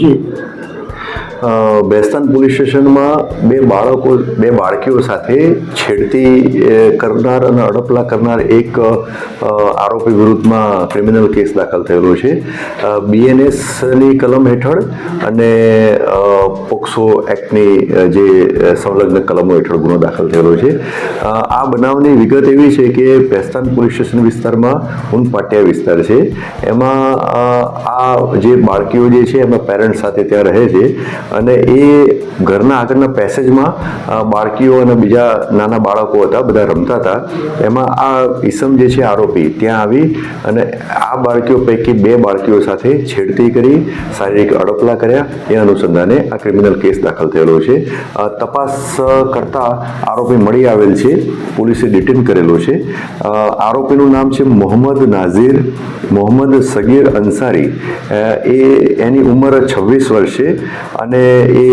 જી. Bestan police સ્ટેશનમાં બે બાળકો, બે બાળકીઓ સાથે છેડતી કરનાર અને અડપલા કરનાર એક આરોપી વિરુદ્ધમાં ક્રિમિનલ કેસ દાખલ થયેલો છે. બીએનએસની કલમ હેઠળ અને પોક્સો એક્ટની જે સંલગ્ન કલમો હેઠળ ગુનો દાખલ થયેલો છે. આ બનાવની વિગત એવી છે કે પેસ્તાન પોલીસ સ્ટેશન વિસ્તારમાં ઉનપાટિયા વિસ્તાર છે. એમાં આ જે બાળકીઓ જે છે એમના પેરેન્ટ્સ સાથે ત્યાં રહે છે અને એ ઘરના આગળના પેસેજમાં બાળકીઓ અને બીજા નાના બાળકો હતા, બધા રમતા હતા. એમાં આ ઈસમ જે છે આરોપી ત્યાં આવી અને આ બાળકીઓ પૈકી બે બાળકીઓ સાથે છેડતી કરી, શારીરિક અડપલા કર્યા. એ અનુસંધાને આ ક્રિમિનલ કેસ દાખલ થયેલો છે. તપાસ કરતા આરોપી મળી આવેલ છે. પોલીસે ડિટેન કરેલો છે. આરોપીનું નામ છે મોહમ્મદ નાઝીર મોહમ્મદ સગીર અંસારી. એ એની ઉંમર છવ્વીસ વર્ષ છે અને એ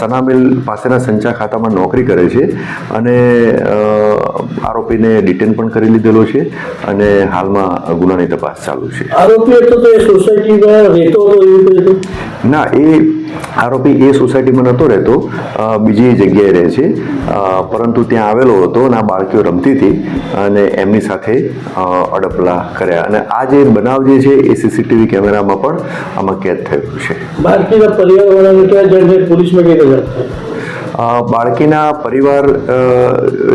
સનામિલ પાસેના સંચા ખાતામાં નોકરી કરે છે અને આરોપીને ડિટેન પણ કરી લીધેલો છે અને હાલમાં ગુનાની તપાસ ચાલુ છે. આરોપી તો એ સોસાયટીમાં રહેતો હતો ના એ આરોપી એ સોસાયટીમાં નહોતો રહેતો બીજી જગ્યાએ રહે છે. પરંતુ ત્યાં આવેલો હતો અને આ બાળકીઓ રમતી હતી અને એમની સાથે અડપલા કર્યા. અને આ જે બનાવ જે છે એ સીસીટીવી કેમેરામાં પણ આમાં કેદ થયેલું છે. બાળકીના પરિવારવાળાને ક્યાં જઈને પોલીસમાં કઈ બાળકીના પરિવાર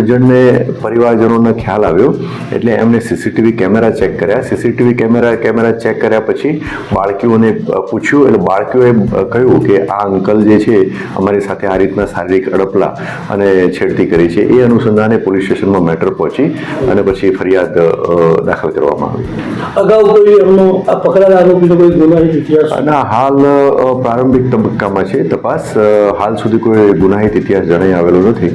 જણને પરિવારજનોને ખ્યાલ આવ્યો. એટલે એમણે સીસીટીવી કેમેરા ચેક કર્યા. સીસીટીવી કેમેરા કેમેરા ચેક કર્યા પછી બાળકીઓને પૂછ્યું. એટલે બાળકીઓએ કહ્યું કે આ અંકલ જે છે અમારી સાથે આ રીતના શારીરિક અડપલા અને છેડતી કરી છે. એ અનુસંધાને પોલીસ સ્ટેશનમાં મેટર પહોંચી અને પછી ફરિયાદ દાખલ કરવામાં આવી. અગાઉ કોઈ એમનો આ પકડાયેલા આરોપીનો કોઈ ગુનાહિત ઇતિહાસ? અને હાલ પ્રારંભિક તબક્કામાં છે તપાસ. હાલ સુધી કોઈ ગુનાહિત ઇતિહાસ જણાઈ આવેલો નથી.